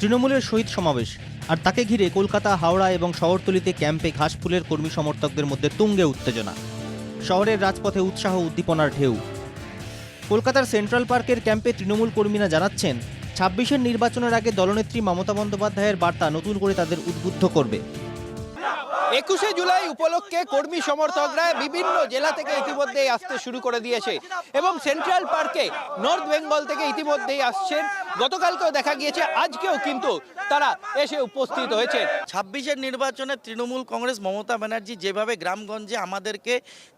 তৃণমূলের শহীদ সমাবেশ, আর তাকে ঘিরে কলকাতা, হাওড়া এবং শহরতলিতে ক্যাম্পে ঘাসফুলের কর্মী সমর্থকদের মধ্যে তুঙ্গে উত্তেজনা। শহরের রাজপথে উৎসাহ উদ্দীপনার ঢেউ। কলকাতার সেন্ট্রাল পার্কের ক্যাম্পে তৃণমূল কর্মীরা জানাচ্ছেন, ছাব্বিশের নির্বাচনের আগে দলনেত্রী মমতা বন্দ্যোপাধ্যায়ের বার্তা নতুন করে তাদের উদ্বুদ্ধ করবে। একুশে জুলাই উপলক্ষে কর্মী সমর্থকরা বিভিন্ন জেলা থেকে ইতিমধ্যেই আসতে শুরু করে দিয়েছে এবং সেন্ট্রাল পার্কে নর্থ বেঙ্গল থেকে ইতিমধ্যেই আসছেন গতকালকেও দেখা গিয়েছে আজকেও কিন্তু তারা এসে উপস্থিত হয়েছে। ছাব্বিশের নির্বাচনে তৃণমূল কংগ্রেস মমতা ব্যানার্জি যেভাবে গ্রামগঞ্জে আমাদেরকে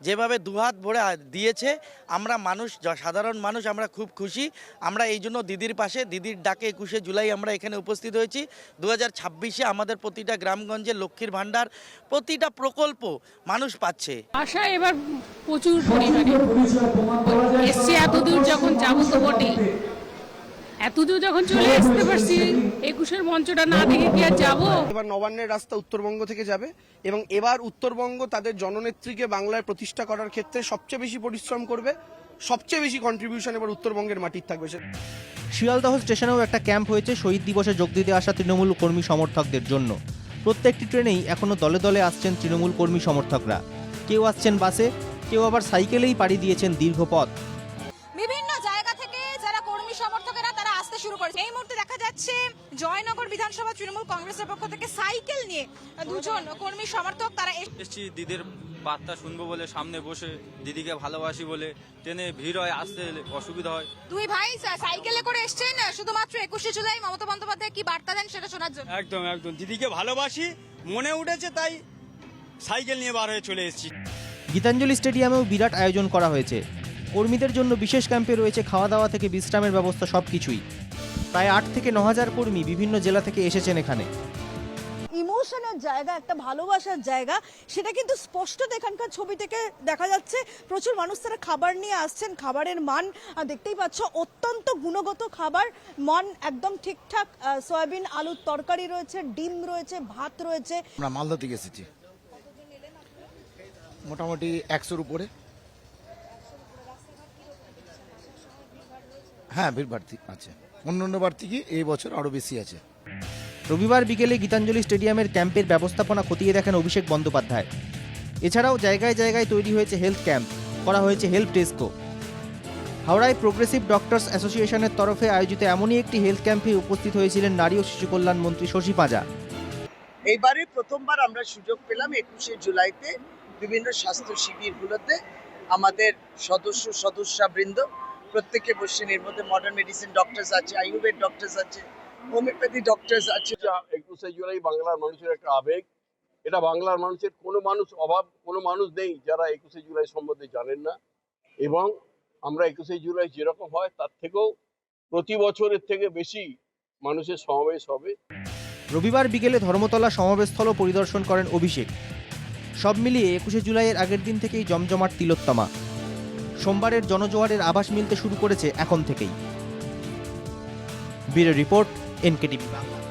যেভাবে দুহাত ভরে দিয়েছে আমরা মানুষ সাধারণ মানুষ আমরা খুব খুশি। আমরা এই জন্য দিদির পাশে দিদির ডাকে একুশে জুলাই আমরা এখানে উপস্থিত হয়েছি। দু হাজার ছাব্বিশে আমাদের প্রতিটা গ্রামগঞ্জে লক্ষ্মীর ভাণ্ডার প্রতিটা প্রকল্প মানুষ পাচ্ছে। আশা এবার প্রচুর পরিমাণে। এসছে এতদূর যখন যাব তো বটেই। এতদূর যখন চলে আসতে পারছি একুশের মঞ্চটা না দেখে কি আর যাব? এবার নবান্নের রাস্তা উত্তরবঙ্গ থেকে যাবে এবং এবার উত্তরবঙ্গ তাদের জননেত্রীকে বাংলায় প্রতিষ্ঠা করার ক্ষেত্রে সবচেয়ে বেশি পরিশ্রম করবে সবচেয়ে বেশি কন্ট্রিবিউশন এবার উত্তরবঙ্গের মাটির থাকবে। শিয়ালদহ স্টেশনেও একটা ক্যাম্প হয়েছে শহীদ দিবসে যোগ দিতে আসা তৃণমূল কর্মী সমর্থকদের জন্য। প্রত্যেকটি ট্রেনেই এখনও দলে দলে আসছেন তৃণমূল কর্মী সমর্থকরা। কেউ আসছেন বাসে কেউ আবার সাইকেলেই পাড়ি দিয়েছেন দীর্ঘ পথ। করেছে এই মুহূর্তে দেখা যাচ্ছে জয়নগর বিধানসভা তৃণমূল কংগ্রেসের পক্ষ থেকে সাইকেল নিয়ে দুজন কর্মী সমর্থক তারা এস- এসছি দিদির বার্তা শুনব বলে সামনে বসে দিদিকে ভালোবাসি বলে। ট্রেনে ভিড় হয় আসতে অসুবিধা হয়। দুই ভাই সাইকেলে করে এসছেন শুধুমাত্র একুশে জুলাই। মমতা বন্দ্যোপাধ্যায় কি বার্তা দেন সেটা শোনার জন্য? একদম একদম। দিদিকে ভালোবাসি মনে উঠেছে তাই সাইকেল নিয়ে বার হয়ে চলে এসেছি। গীতাঞ্জলি স্টেডিয়ামেও বিরাট আয়োজন করা হয়েছে। কর্মীদের জন্য বিশেষ ক্যাম্পে রয়েছে খাওয়া দাওয়া থেকে বিশ্রামের ব্যবস্থা সব কিছুই প্রায় আট থেকে ন হাজার কর্মী বিভিন্ন জেলা থেকে এসেছেন এখানে। ইমোশনের জায়গা একটা ভালোবাসার জায়গা সেটা কিন্তু স্পষ্ট এখানকার ছবি থেকে দেখা যাচ্ছে। প্রচুর মানুষ তারা খাবার নিয়ে আসছেন খাবারের মান দেখতেই পাচ্ছ অত্যন্ত গুণগত খাবার। মান একদম ঠিকঠাক সয়াবিন আলুর তরকারি রয়েছে ডিম রয়েছে ভাত রয়েছে। আমরা মালদা থেকে এসেছি। মোটামুটি একশোর উপরে। হ্যাঁ ভিড় বাড়তি আছে। অন্য অন্য বার থেকে এই বছর আরও বেশি আছে? রবিবার বিকেলে গীতাঞ্জলি স্টেডিয়ামের ক্যাম্পের ব্যবস্থাপনা খতিয়ে দেখেন অভিষেক বন্দ্যোপাধ্যায়। এছাড়াও জায়গায় জায়গায় তৈরি হয়েছে হেলথ ক্যাম্প করা হয়েছে হেল্প ডেস্কও হাওড়ায় প্রোগ্রেসিভ ডক্টরস অ্যাসোসিয়েশনের তরফে আয়োজিত এমনই একটি হেলথ ক্যাম্পে উপস্থিত হয়েছিলেন নারী ও শিশু কল্যাণ মন্ত্রী শশী পাঁজা। এইবারে প্রথমবার আমরা সুযোগ পেলাম একুশে জুলাইতে বিভিন্ন স্বাস্থ্য শিবিরগুলোতে আমাদের সদস্য সদস্যবৃন্দ প্রত্যেকে বসছেন এর মধ্যে মডার্ন মেডিসিন ডক্টরস আছে আয়ুর্বেদ ডক্টরস আছে হোমিওপ্যাথি ডক্টরস আছে। একুশে জুলাই বাংলার মানুষের একটা আবেগ। এটা বাংলার মানুষের কোনো মানুষ অভাব কোনো মানুষ নেই যারা একুশে জুলাই সম্বন্ধে জানেন না। এবং আমরা একুশে জুলাই যেরকম হয় তার থেকেও প্রতি বছরের থেকে বেশি মানুষের সমাবেশ হবে। রবিবার বিকেলে ধর্মতলা সমাবেশস্থল পরিদর্শন করেন অভিষেক। সব মিলিয়ে একুশে জুলাইয়ের আগের দিন থেকেই জমজমাট তিলোত্তমা। সোমবারের জনজোয়ারের আভাস মিলতে শুরু করেছে এখন থেকেই। Bureau report NKTV Bangla.